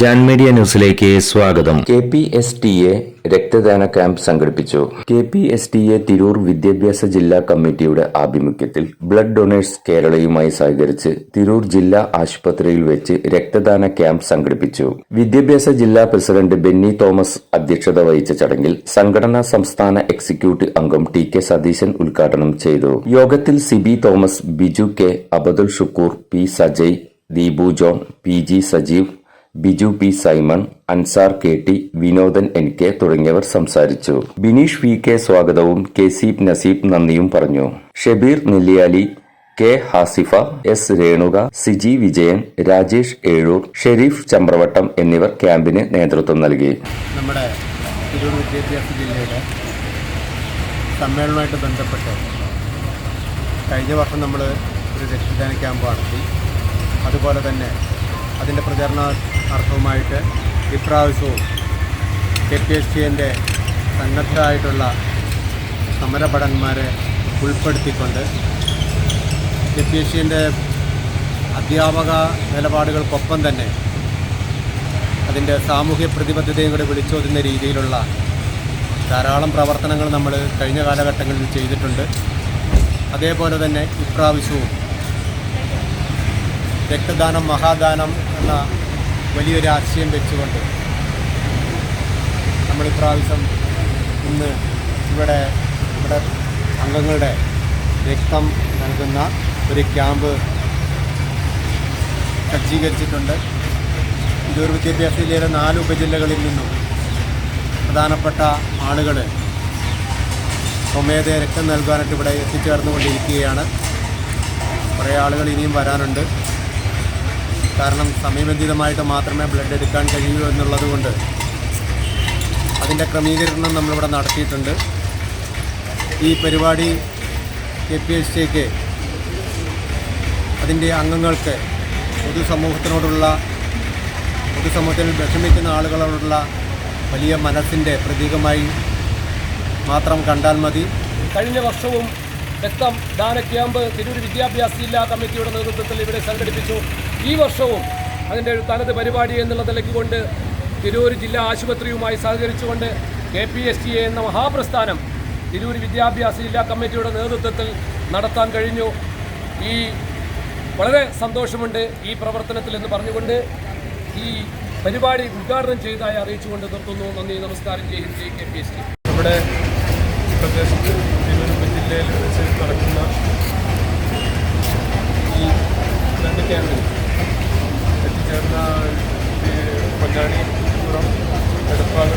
Jan media ന്യൂസിലേക്ക് സ്വാഗതം. K P S T A രക്തദാന ക്യാമ്പ് സംഘടിപ്പിച്ചു. K P S T A Tirur വിദ്യാഭ്യാസ ജില്ലാ കമ്മിറ്റിയുടെ ആഭിമുഖ്യത്തിൽ ബ്ലഡ് ഡൊണേഴ്സ് കേരളയുമായി സഹകരിച്ച് തിരൂർ ജില്ലാ ആശുപത്രിയിൽ വെച്ച് രക്തദാന ക്യാമ്പ് സംഘടിപ്പിച്ചു. വിദ്യാഭ്യാസ ജില്ലാ പ്രസിഡന്റ് ബെന്നി തോമസ് അധ്യക്ഷത വഹിച്ച ചടങ്ങിൽ സംഘടനാ സംസ്ഥാന എക്സിക്യൂട്ടീവ് അംഗം ടി കെ സതീശൻ ഉദ്ഘാടനം ചെയ്തു. യോഗത്തിൽ Siby Thomas Biju K Abdul Shukkur P Sajay Deepu John P G Sajeev Biju P Simon Ansar K T Vinodan N K തുടങ്ങിയവർ സംസാരിച്ചു. ബിനീഷ് വി കെ സ്വാഗതവും കെ സീബ് നസീബ് നന്ദിയും പറഞ്ഞു. ഷബീർ നെല്ലിയാലി കെ ഹാസിഫ എസ് രേണുക സിജി വിജയൻ രാജേഷ് ഏഴൂർ ഷെരീഫ് ചമ്പ്രവട്ടം എന്നിവർ ക്യാമ്പിന് നേതൃത്വം നൽകി. നമ്മുടെ തിരൂർ വിദ്യാഭ്യാസ ജില്ലയുടെ സമ്മേളനവുമായിട്ട് ബന്ധപ്പെട്ട് കഴിഞ്ഞ വർഷം നമ്മൾ ഒരു രക്തദാന ക്യാമ്പ് നടത്തി. അതുപോലെ തന്നെ അതിന്റെ പ്രചരണാർത്ഥവുമായിട്ട് ഇപ്രാവശ്യവും കെ പി എസ് സിന്റെ സന്നദ്ധരായിട്ടുള്ള സമരഭടന്മാരെ ഉൾപ്പെടുത്തിക്കൊണ്ട് കെ പി എസ് സിന്റെ അധ്യാപക നിലപാടുകൾക്കൊപ്പം തന്നെ അതിന്റെ സാമൂഹ്യ പ്രതിബദ്ധതയും കൂടെ വിളിച്ചോതുന്ന രീതിയിലുള്ള ധാരാളം പ്രവർത്തനങ്ങൾ നമ്മൾ കഴിഞ്ഞ കാലഘട്ടങ്ങളിൽ ചെയ്തിട്ടുണ്ട്. അതേപോലെ തന്നെ ഇപ്രാവശ്യവും രക്തദാനം മഹാദാനം എന്ന വലിയൊരു ആശയം വെച്ചുകൊണ്ട് നമ്മൾ ഇപ്രാവശ്യം ഇന്ന് ഇവിടെ ഇവിടെ അംഗങ്ങളുടെ രക്തം നൽകുന്ന ഒരു ക്യാമ്പ് സജ്ജീകരിച്ചിട്ടുണ്ട്. ഇതൊരു വിദ്യാഭ്യാസ ജില്ലയിലെ നാല് ഉപജില്ലകളിൽ നിന്നും പ്രധാനപ്പെട്ട ആളുകൾ സ്വമേധയെ രക്തം നൽകാനായിട്ട് ഇവിടെ എത്തിച്ചേർന്നുകൊണ്ടിരിക്കുകയാണ്. കുറേ ആളുകൾ ഇനിയും വരാനുണ്ട്. കാരണം സമയബന്ധിതമായിട്ട് മാത്രമേ ബ്ലഡ് എടുക്കാൻ കഴിയൂ എന്നുള്ളത് കൊണ്ട് അതിന്റെ ക്രമീകരണം നമ്മളിവിടെ നടത്തിയിട്ടുണ്ട്. ഈ പരിപാടി കെ പി എസ് സിക്ക് അതിന്റെ അംഗങ്ങൾക്ക് പൊതുസമൂഹത്തിനോടുള്ള പൊതുസമൂഹത്തിൽ വിഷമിക്കുന്ന ആളുകളോടുള്ള വലിയ മനസ്സിന്റെ പ്രതീകമായി മാത്രം കണ്ടാൽ മതി. കഴിഞ്ഞ വർഷവും രക്തം ദാന ക്യാമ്പ് തിരൂർ വിദ്യാഭ്യാസ ജില്ലാ കമ്മിറ്റിയുടെ നേതൃത്വത്തിൽ ഇവിടെ സംഘടിപ്പിച്ചു. ഈ വർഷവും അതിന്റെ ഒരു തനത് പരിപാടി എന്നുള്ള നിലയ്ക്ക് കൊണ്ട് തിരൂർ ജില്ലാ ആശുപത്രിയുമായി സഹകരിച്ചുകൊണ്ട് K P S T A എന്ന മഹാപ്രസ്ഥാനം തിരൂർ വിദ്യാഭ്യാസ ജില്ലാ കമ്മിറ്റിയുടെ നേതൃത്വത്തിൽ നടത്താൻ കഴിഞ്ഞു. ഈ വളരെ സന്തോഷമുണ്ട് ഈ പ്രവർത്തനത്തിൽ എന്ന് പറഞ്ഞുകൊണ്ട് ഈ പരിപാടി ഉദ്ഘാടനം ചെയ്തതായി അറിയിച്ചുകൊണ്ട് നിർത്തുന്നു. നന്ദി നമസ്കാരം. ജയ് ജയ് കെ പി എസ് ടി. നമ്മുടെ പ്രദേശത്ത് ജില്ലയിൽ വെച്ച് നടക്കുന്ന ഈ രണ്ട് ക്യാമ്പിൽ എത്തിച്ചേർന്ന ഈ പൊന്നാനി പുറം എടപ്പാട്